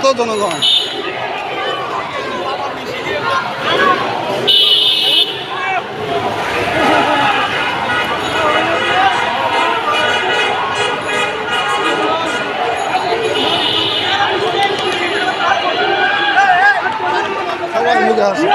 এত জনগণ। সবার মুখে হাসি।